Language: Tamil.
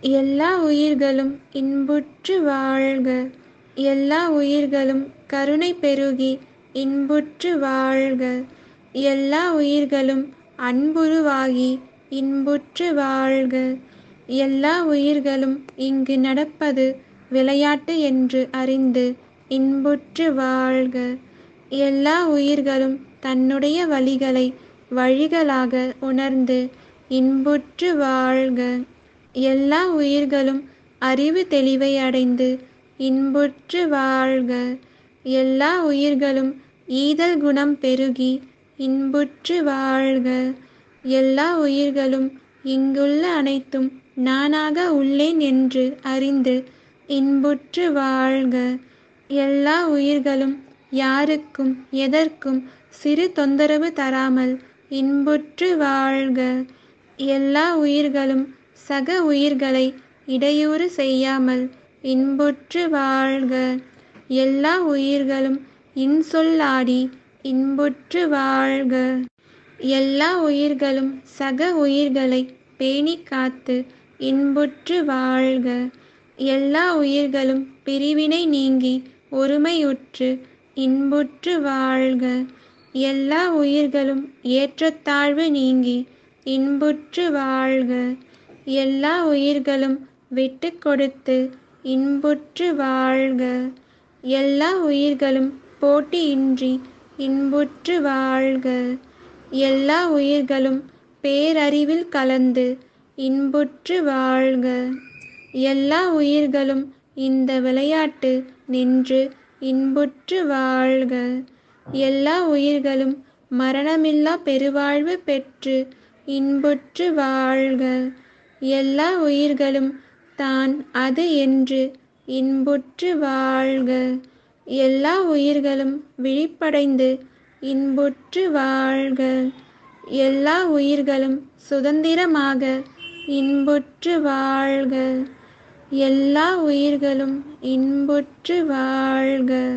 எல்லா உயிர்களும் இன்புற்று வாழ்க. எல்லா உயிர்களும் கருணை பெருகி இன்புற்று வாழ்க. எல்லா உயிர்களும் அன்புருவாகி இன்புற்று வாழ்க. எல்லா உயிர்களும் இங்கு நடப்பது விளையாட்டு என்று அறிந்து இன்புற்று வாழ்க. எல்லா உயிர்களும் தன்னுடைய வழிகளை வழிகளாக உணர்ந்து இன்புற்று வாழ்க. எல்லா உயிர்களும் அறிவு தெளிவை அடைந்து இன்புற்று வாழ்க. எல்லா உயிர்களும் ஈதல் குணம் பெருகி இன்புற்று வாழ்க. எல்லா உயிர்களும் இங்குள்ள அனைத்தும் நானாக உள்ளேன் என்று அறிந்து இன்புற்று வாழ்க. எல்லா உயிர்களும் யாருக்கும் எதற்கும் சிறு தொந்தரவு தராமல் இன்புற்று வாழ்க. எல்லா உயிர்களும் சக உயிர்களை இடையூறு செய்யாமல் இன்புற்று வாழ்க. எல்லா உயிர்களும் இன்சொல்லாடி இன்புற்று வாழ்க. எல்லா உயிர்களும் சக உயிர்களை பேணி காத்து இன்புற்று வாழ்க. எல்லா உயிர்களும் பிரிவினை நீங்கி ஒருமையுற்று இன்புற்று வாழ்க. எல்லா உயிர்களும் ஏற்றத்தாழ்வு நீங்கி இன்புற்று வாழ்க. எல்லா உயிர்களும் விட்டு கொடுத்து இன்புற்று வாழ்க. எல்லா உயிர்களும் போட்டியின்றி இன்புற்று வாழ்க. எல்லா உயிர்களும் பேரறிவில் கலந்து இன்புற்று வாழ்க. எல்லா உயிர்களும் இந்த விளையாட்டு நின்று இன்புற்று வாழ்க. எல்லா உயிர்களும் மரணமில்லா பெருவாழ்வு பெற்று இன்புற்று வாழ்க. எல்லா உயிர்களும் தான் அது என்று இன்புற்று வாழ்க. எல்லா உயிர்களும் விழிப்படைந்து இன்புற்று வாழ்க. எல்லா உயிர்களும் சுதந்திரமாக இன்புற்று வாழ்க. எல்லா உயிர்களும் இன்புற்று வாழ்க.